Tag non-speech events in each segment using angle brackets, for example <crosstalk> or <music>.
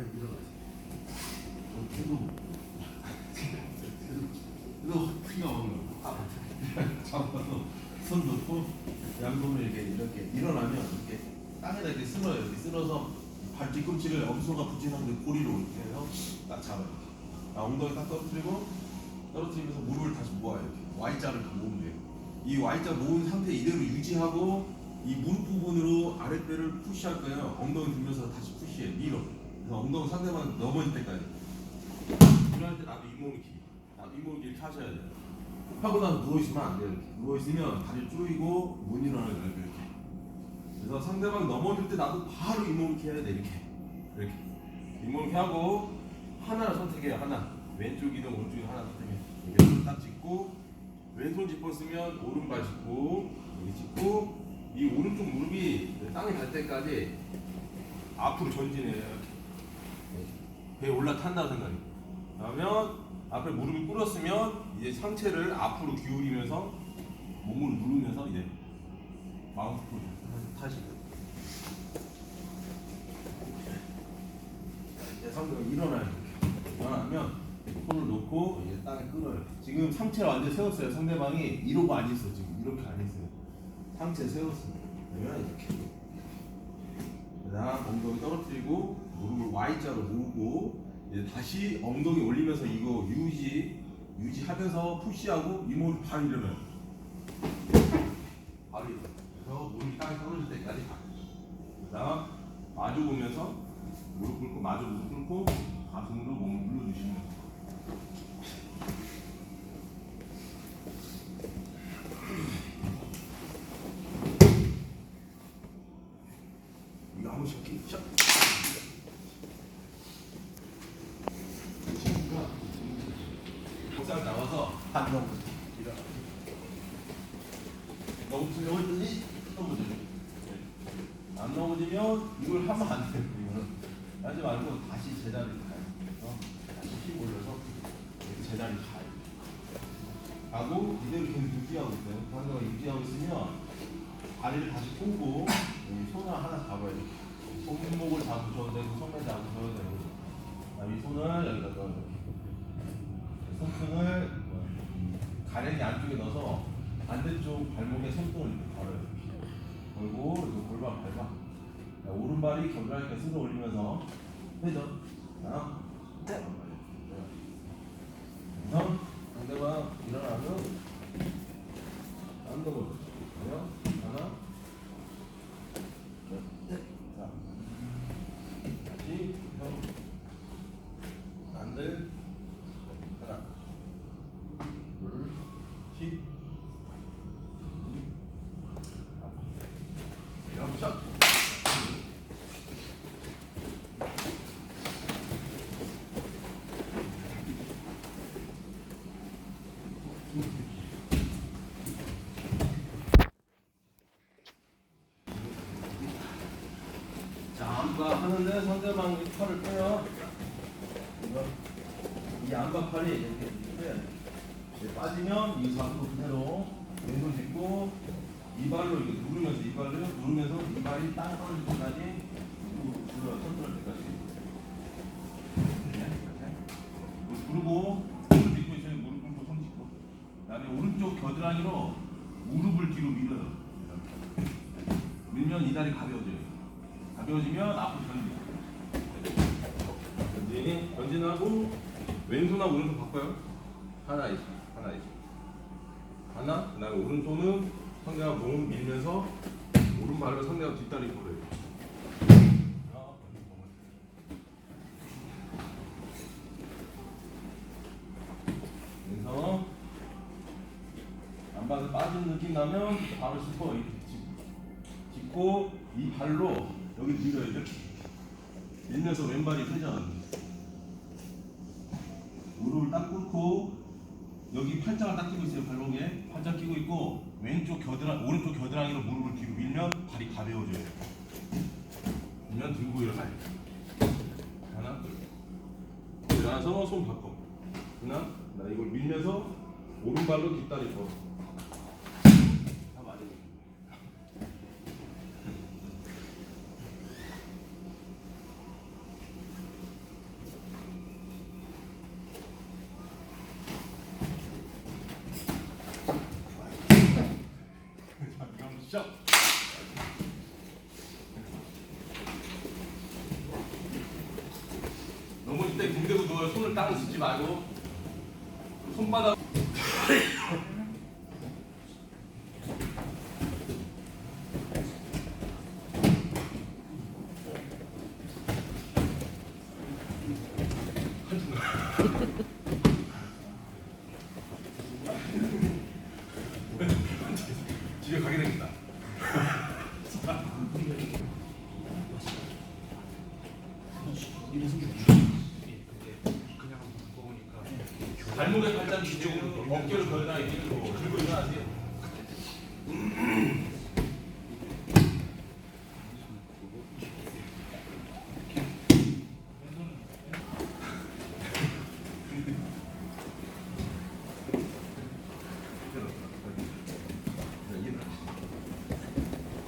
아니. 어, 계속 계속 피가 오는 거. 잡아서 손 놓고 양손을 이렇게 이렇게 일어나면 이렇게 땅에다 이렇게 쓸어요. 이렇게 쓸어서 발 뒤꿈치를 엄소가 붙인 상태 고리로 이렇게 해서 딱 잡아요. 아, 엉덩이 딱 떨어뜨리고 떨어뜨리면서 무릎을 다시 모아요. 이렇게 Y자를 다 모으면 돼요. 이 Y자 모은 상태 이대로 유지하고 이 무릎 부분으로 아랫배를 푸시할 거예요. 엉덩이 들면서 다시 푸시해 밀어. 엉덩이 상대방 넘어질 때까지. 일어날 때 나도 잇몸이 길. 나도 잇몸이 이렇게 하셔야 돼요. 하고 나서 누워 있으면 안 돼요. 이렇게. 누워 있으면 다리 쪼이고 못 일어나요. 이렇게. 그래서 상대방 넘어질 때 나도 바로 잇몸 이렇게 해야 돼. 이렇게. 이렇게. 잇몸 이렇게 하고 하나를 선택해요. 하나. 왼쪽이든 오른쪽이든 하나 선택해. 이렇게 딱 짚고 왼손 짚었으면 오른발 짚고 여기 짚고 이 오른쪽 무릎이 땅에 닿을 때까지 앞으로 전진해요. 배에 올라탄다고 생각해. 그러면 앞에 무릎이 꿇었으면 이제 상체를 앞으로 기울이면서 몸을 누르면서 이제 마운트 포즈 타시고. 이제 상대가 일어나요. 일어나면 손을 놓고 이제 땅에 끌어요. 지금 상체를 완전 세웠어요. 상대방이 이러고 안 있어 지금 이렇게 안 있어요. 상체 세웠습니다. 그러면 이렇게. 그다음 엉덩이 떨어뜨리고 무릎을 Y자로 모으고 이제 다시 엉덩이 올리면서 이거 유지 유지하면서 푸시하고 이목을 바로 이러면 바로 이러. 그래서 무릎이 땅에 떨어질 때까지 가. 그다음 마주 보면서 무릎 꿇고 마주 무릎 꿇고 가슴으로 몸을 눌러주시면 돼요. 이거 한 번씩 이렇게 샥. 친구가 복상 나와서 안 넘어. 일어나. 넘어지려고 했더니 넘어져요. 안 넘어지면 이걸 하면 안 돼요. 이거는 하지 말고 다시 제자리 가요. 어? 다시 힘 올려서 이렇게 제자리 가요. 가고 이대로 계속 유지하고 있어요. 상대가 유지하고 있으면 다리를 다시 꼬고 여기 손을 하나 잡아야 돼. 손목을 잡으셔도 되고 손을 잡으셔도 되고 그다음에 이 손을 여기다 넣어요. 손등을 가랭이 안쪽에 넣어서 반대쪽 발목에 손등을 이렇게 걸어요. 걸고 이거 골반 밟아. 자, 오른발이 겨드랑이가 쓸어 올리면서 회전. 하나, 그래서 상대방 일어나면 안 넘어져. 그래요? 하나, 둘, 셋. 자, 다시 형, 안들 하나, 둘, 셋. 영샷. 자, 안바 하는데 상대방이 팔을 빼요. 이거 이 안바 팔이 이렇게 빼야 돼. 이제 빠지면 이 잡고 그대로 왼손 짚고 이 발로 이렇게 누르면서 이 발로 누르면서 이 발이 땅 떨어질 때까지 눌러 컨트롤 때까지. 이렇게, 이렇게. 그리고 손을 짚고 있어요. 무릎 꿇고 손 짚고. 그다음에 오른쪽 겨드랑이로 무릎을 뒤로 밀어요. 밀면 이 다리 가벼워져요. 가벼워지면 앞으로 전 진. 전진, 전진하고 왼손하고 오른손 바꿔요. 하나 있어, 하나 있어. 하나, 그다음에 오른손은 상대가 몸을 밀면서 오른발로 상대가 뒷다리 걸어요. 그래서 안방에서 빠지는 느낌 나면 바로 짚어 이렇게 짚고 이 발로 여기 밀어요 이렇게 밀면서 왼발이 회전 무릎을 딱 꿇고 여기 팔짱을 딱 끼고 있어요 발목에. 팔짱 끼고 있고 왼쪽 겨드랑 오른쪽 겨드랑이로 무릎을 뒤로 밀면 발이 가벼워져요. 밀면 들고 일어나요. 하나 둘. 일어나서 손 바꿔. 하나 나 이걸 밀면서 오른발로 뒷다리 걸어 시작. 넘어질 때 붕대고 누워 손을 땅을 쓰지 말고 손바닥. 한순간. 발목에 팔짱 뒤쪽 어깨를 걸거나 이렇게 들고 일어나세요.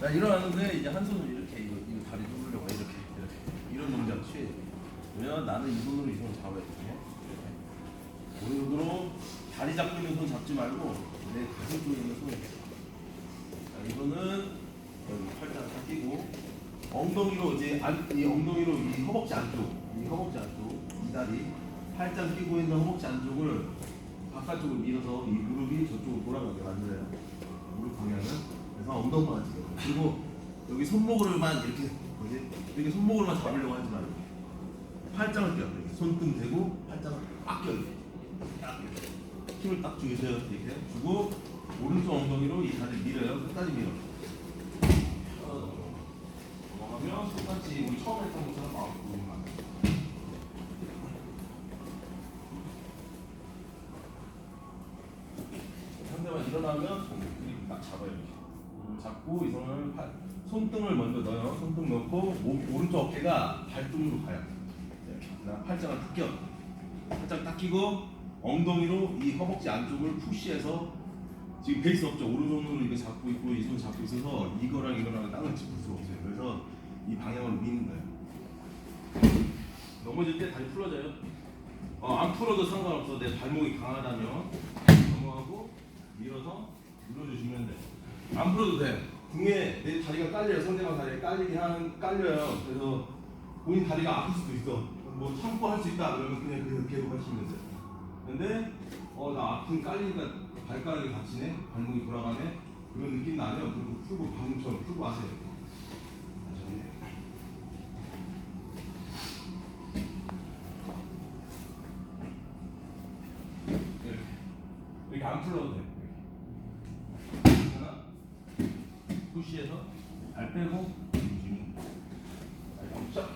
자 일어나는데 이제 한 손으로 이렇게 이거, 이거 다리 누르려고 해, 이렇게 이렇게 이런 동작 취해. 왜냐면 나는 이 손으로 이 손을 잡아야 되거든요. 이렇게. 오른손으로 다리 잡고 잡지 말고 내 가슴 쪽에 있는 손. 자 이거는 팔짱 딱 끼고 엉덩이로 이제 안, 이 엉덩이로 이 허벅지 안쪽, 이 허벅지 안쪽, 이 다리 팔짱 끼고 있는 허벅지 안쪽을 바깥쪽으로 밀어서 이 무릎이 저쪽으로 돌아가게 만들어요. 무릎 방향은 그래서 엉덩이만 지금 그리고 여기 손목으로만 이렇게 뭐지 이렇게 손목으로만 잡으려고 하지 말고 팔짱을 껴 이렇게 손등 대고 팔짱을 딱 껴. 딱 이렇게. 힘을 딱 주세요 이렇게 주고 오른쪽 엉덩이로 이 다리 밀어요 끝까지 밀어. 넘어가면 똑같이 우리 처음에 했던 것처럼 막 보기만. 상대방 일어나면 손 이렇게 딱 잡아요 이렇게 음, 잡고 이 손을 팔, 손등을 먼저 넣어요 손등 넣고 오, 오른쪽 어깨가 발등으로 가요 팔짱을 딱 껴. 팔짱 딱 끼고 엉덩이로 이 허벅지 안쪽을 푸시해서 지금 베이스 없죠 오른손으로 이거 잡고 있고 이 손 잡고 있어서 이거랑 이거랑 땅을 짚을 수가 없어요 그래서 이 방향으로 미는 거예요 넘어질 때 다리 풀어져요 어, 안 풀어도 상관없어 내 발목이 강하다면 넘어가고 밀어서 눌러주시면 돼. 안 풀어도 돼. 등에 내 다리가 깔려요. 상대방 다리에 깔리게 하는 깔려요. 그래서 본인 다리가 아플 수도 있어. 뭐 참고 할 수 있다 그러면 그냥 계속 계속 하시면 돼. 근데 어 나 아픈 깔리니까 발가락이 다치네, 발목이 돌아가네 그런 느낌 나면 그거 풀고 방금처럼 풀고 하세요. 이렇게 안 풀어도 돼. 하나, 푸시해서 발 빼고 움직이는 거. 발 멈춰.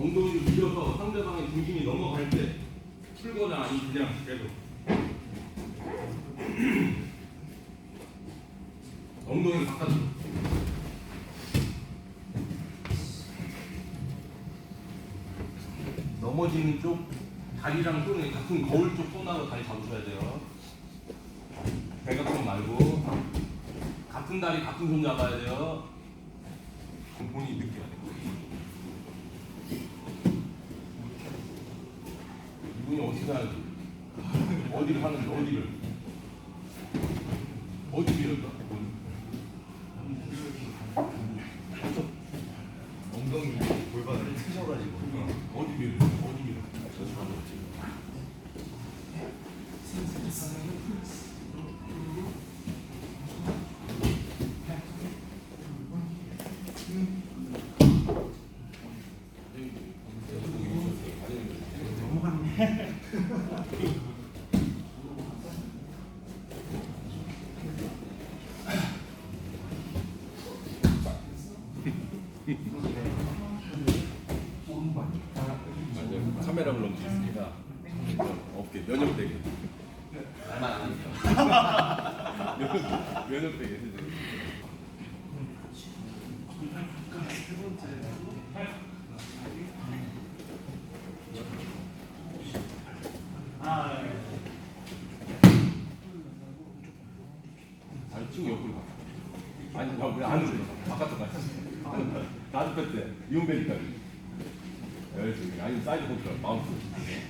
엉덩이를 밀어서 상대방의 중심이 넘어갈 때 풀거나 아니면 그냥 계속 <clears throat> 엉덩이를 바깥으로 넘어지는 쪽 다리랑 손이 같은 거울 쪽 손하고 다리 잡으셔야 돼요. 배각선 말고. 같은 다리 같은 손 잡아야 돼요. 본인이 느껴야. 돼요 이분이 어떻게 하는지 어디를 하는지 어디를? 어디 밀었다 엉덩이 골반을 트셔가지고 어디 밀어 어디 밀어 카메라 물론 있습니다. 없게 면역되게. 하니까. 면역되게. 아니 쭉 옆으로 가. 아니 나왜 안으로 가? 바깥으로 가. 나도 뺐대. 이온벨리까 지. 열심히. 아니 사이드 컨트롤 마우스.